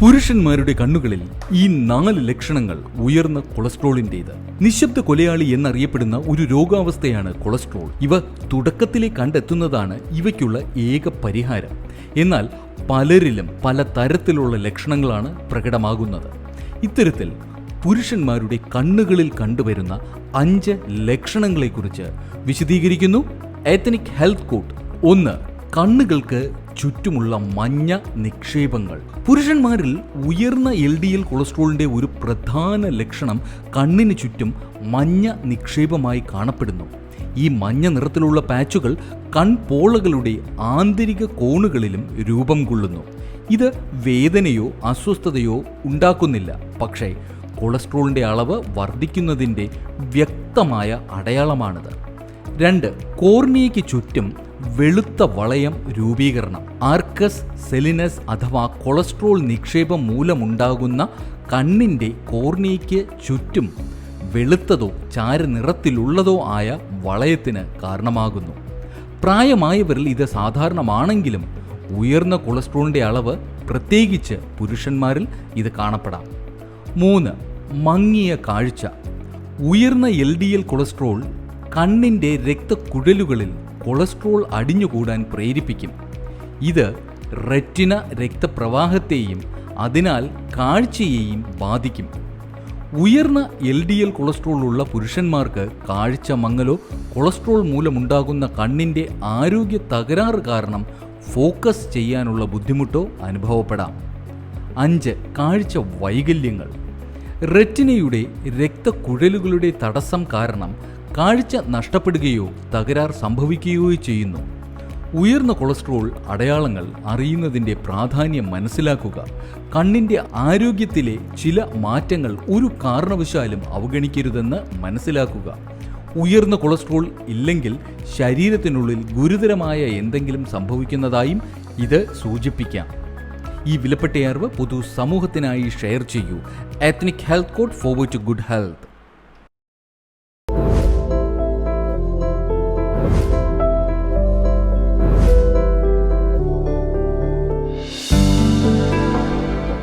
പുരുഷന്മാരുടെ കണ്ണുകളിൽ ഈ നാല് ലക്ഷണങ്ങൾ ഉയർന്ന കൊളസ്ട്രോളിന്റെത് നിശബ്ദ കൊലയാളി എന്നറിയപ്പെടുന്ന ഒരു രോഗാവസ്ഥയാണ് കൊളസ്ട്രോൾ. ഇവ തുടക്കത്തിലെ കണ്ടെത്തുന്നതാണ് ഇവയ്ക്കുള്ള ഏക പരിഹാരം. എന്നാൽ പലരിലും പല തരത്തിലുള്ള ലക്ഷണങ്ങളാണ് പ്രകടമാകുന്നത്. ഇത്തരത്തിൽ പുരുഷന്മാരുടെ കണ്ണുകളിൽ കണ്ടുവരുന്ന അഞ്ച് ലക്ഷണങ്ങളെക്കുറിച്ച് വിശദീകരിക്കുന്നു. എത്തനിക് ഹെൽത്ത് കോട്ട് ഒന്ന് കണ്ണുകൾക്ക് ചുറ്റുമുള്ള മഞ്ഞ നിക്ഷേപങ്ങൾ. പുരുഷന്മാരിൽ ഉയർന്ന എൽ ഡി എൽ കൊളസ്ട്രോളിന്റെ ഒരു പ്രധാന ലക്ഷണം കണ്ണിന് ചുറ്റും മഞ്ഞ നിക്ഷേപമായി കാണപ്പെടുന്നു. ഈ മഞ്ഞ നിറത്തിലുള്ള പാച്ചുകൾ കൺപോളകളുടെ ആന്തരിക കോണുകളിലും രൂപം കൊള്ളുന്നു. ഇത് വേദനയോ അസ്വസ്ഥതയോ ഉണ്ടാക്കുന്നില്ല. പക്ഷേ കൊളസ്ട്രോളിന്റെ അളവ് വർദ്ധിക്കുന്നതിന്റെ വ്യക്തമായ അടയാളമാണിത്. രണ്ട് കോർണിയയ്ക്ക് ചുറ്റും വെളുത്ത വളയം രൂപീകരണം. ആർക്കസ് സെലിനസ് അഥവാ കൊളസ്ട്രോൾ നിക്ഷേപം മൂലമുണ്ടാകുന്ന കണ്ണിന്റെ കോർണിയയ്ക്ക് ചുറ്റും വെളുത്തതോ ചാരനിറത്തിലുള്ളതോ ആയ വളയത്തിന് കാരണമാകുന്നു. പ്രായമായവരിൽ ഇത് സാധാരണമാണെങ്കിലും ഉയർന്ന കൊളസ്ട്രോളിന്റെ അളവ് പ്രത്യേകിച്ച് പുരുഷന്മാരിൽ ഇത് കാണപ്പെടാം. മൂന്ന് മങ്ങിയ കാഴ്ച. ഉയർന്ന എൽ ഡി എൽ കൊളസ്ട്രോൾ കണ്ണിന്റെ രക്തക്കുഴലുകളിൽ കൊളസ്ട്രോൾ അടിഞ്ഞുകൂടാൻ പ്രേരിപ്പിക്കും. ഇത് റെറ്റിന രക്തപ്രവാഹത്തെയും അതിനാൽ കാഴ്ചയെയും ബാധിക്കും. ഉയർന്ന എൽ ഡി എൽ കൊളസ്ട്രോൾ ഉള്ള പുരുഷന്മാർക്ക് കാഴ്ച മങ്ങലോ കൊളസ്ട്രോൾ മൂലമുണ്ടാകുന്ന കണ്ണിന്റെ ആരോഗ്യ തകരാറ് കാരണം ഫോക്കസ് ചെയ്യാനുള്ള ബുദ്ധിമുട്ടോ അനുഭവപ്പെടാം. അഞ്ച് കാഴ്ച വൈകല്യങ്ങൾ. റെറ്റിനയുടെ രക്തക്കുഴലുകളുടെ തടസ്സം കാരണം കാഴ്ച നഷ്ടപ്പെടുകയോ തകരാർ സംഭവിക്കുകയോ ചെയ്യുന്നു. ഉയർന്ന കൊളസ്ട്രോൾ അടയാളങ്ങൾ അറിയുന്നതിന്റെ പ്രാധാന്യം മനസ്സിലാക്കുക. കണ്ണിന്റെ ആരോഗ്യത്തിലെ ചില മാറ്റങ്ങൾ ഒരു കാരണവശാലും അവഗണിക്കരുതെന്ന് മനസ്സിലാക്കുക. ഉയർന്ന കൊളസ്ട്രോൾ ഇല്ലെങ്കിൽ ശരീരത്തിനുള്ളിൽ ഗുരുതരമായ എന്തെങ്കിലും സംഭവിക്കുന്നതായും ഇത് സൂചിപ്പിക്കാം. ഈ വിലപ്പെട്ട അറിവ് പൊതു സമൂഹത്തിനായി ഷെയർ ചെയ്യൂ. Ethnic health code forward to good health